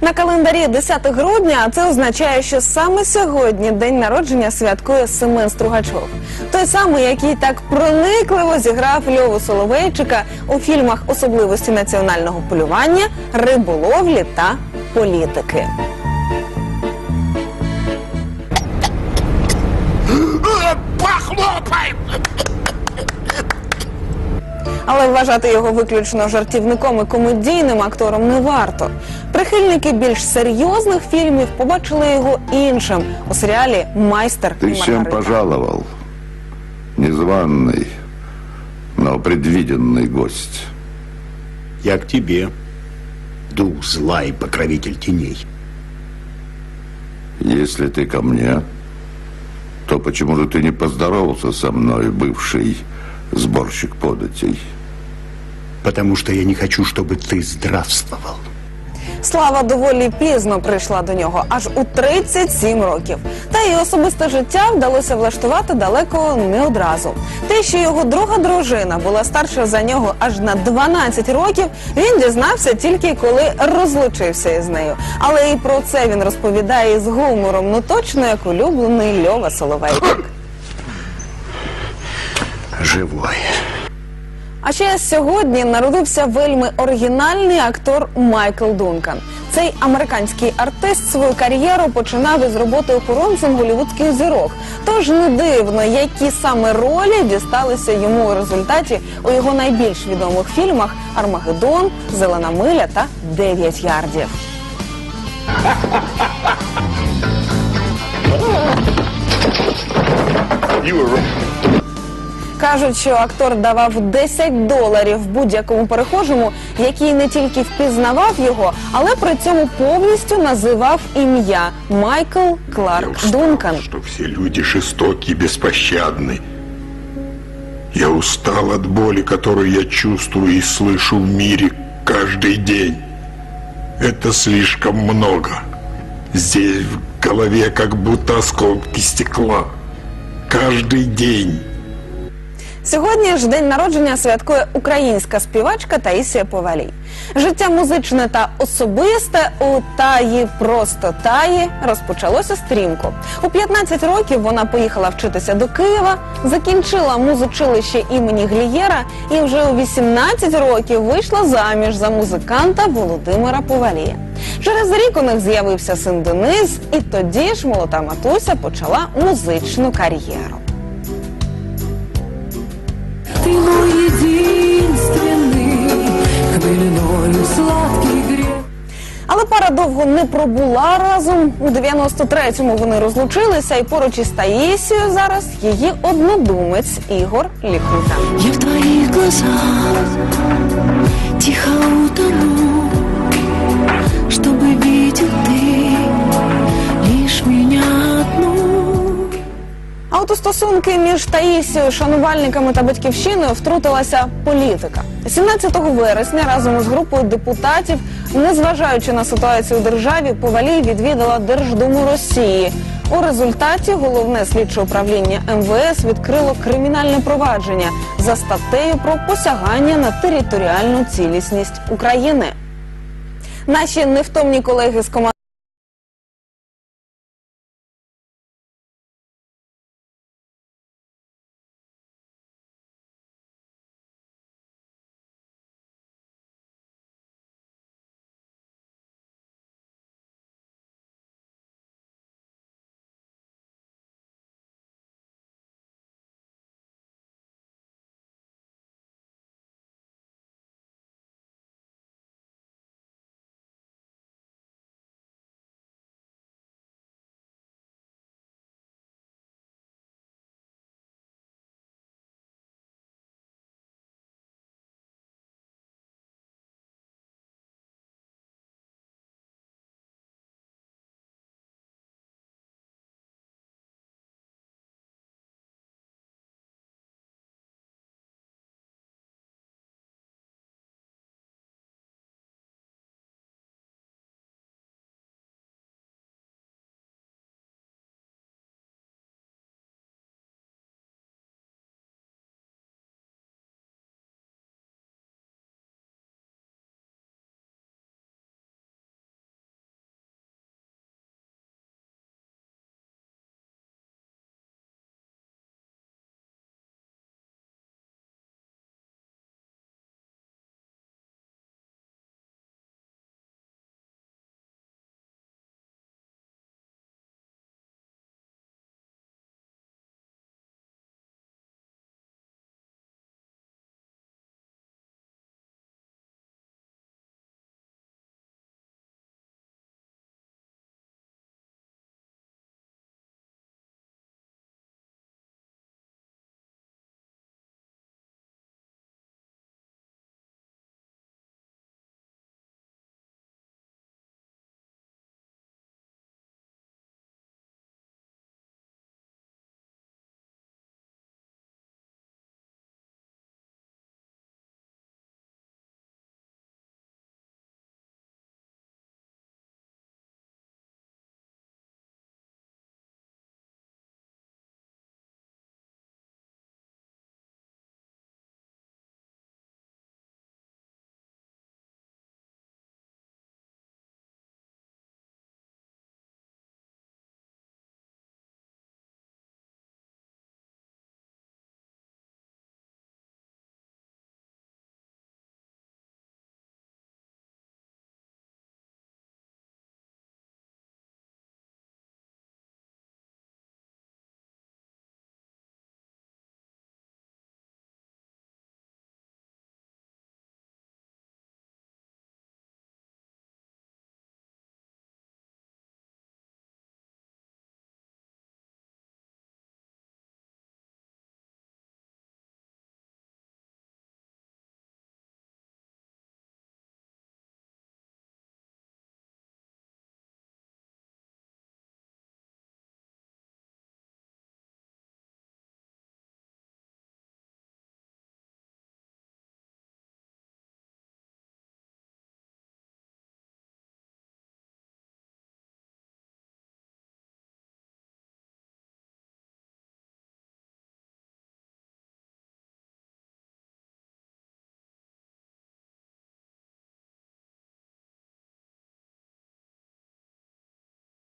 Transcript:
На календарі 10 грудня, це означає, що саме сьогодні день народження святкує Семен Стругачов. Той самий, який так проникливо зіграв Льову Соловейчика у фільмах особливості національного полювання, риболовлі та політики. Похлопай! Але вважати його виключно жартівником і комедійним актором не варто. Прихильники більш серйозних фільмів побачили його іншим у серіалі Майстер і Ты с чем Маргарита». пожаловал? Незваный, но предвиденный гость. Я к тебе, дух зла и покровитель теней. Если ты ко мне, то почему же ты не поздоровался со мной, бывший сборщик податей? Потому что я не хочу, чтобы ты здравствовал. Слава доволі пізно прийшла до нього, аж у 37 років. Та й особисте життя вдалося влаштувати далеко не одразу. Те, що його друга дружина була старша за нього аж на 12 років, він дізнався тільки коли розлучився із нею. Але і про це він розповідає з гумором, ну точно як улюблений Льова Соловейчик. Живой. А ще сьогодні народився вельми оригінальний актор Майкл Дункан. Цей американський артист свою кар'єру починав із роботи охоронцем голівудських зірок. Тож не дивно, які саме ролі дісталися йому у результаті у його найбільш відомих фільмах Армагеддон, Зелена миля та Дев'ять ярдів. Кажуть, що актор давав 10 доларів будь-якому перехожому, який не тільки впізнавав його, але при цьому повністю називав ім'я Майкл Кларк Дункан. что все люди жестоки и беспощадны. Я устал от боли, которую я чувствую и слышу в мире каждый день. Это слишком много. Здесь в голове как будто осколки стекла. Каждый день. Сьогодні ж день народження святкує українська співачка Таїсія Повалій. Життя музичне та особисте у Таї просто Таї розпочалося стрімко. У 15 років вона поїхала вчитися до Києва, закінчила музучилище імені Глієра і вже у 18 років вийшла заміж за музиканта Володимира Повалія. Через рік у них з'явився син Денис, і тоді ж молода матуся почала музичну кар'єру. Але пара довго не пробула разом. У 93-му вони розлучилися, і поруч із Таїсією зараз її однодумець Ігор Лікута. Я в твоїх глазах тихо утону, А от у стосунки між Таїсією, шанувальниками та батьківщиною втрутилася політика. 17 вересня разом із групою депутатів, незважаючи на ситуацію у державі, повалій відвідала Держдуму Росії. У результаті головне слідче управління МВС відкрило кримінальне провадження за статтею про посягання на територіальну цілісність України. Наші невтомні колеги з команди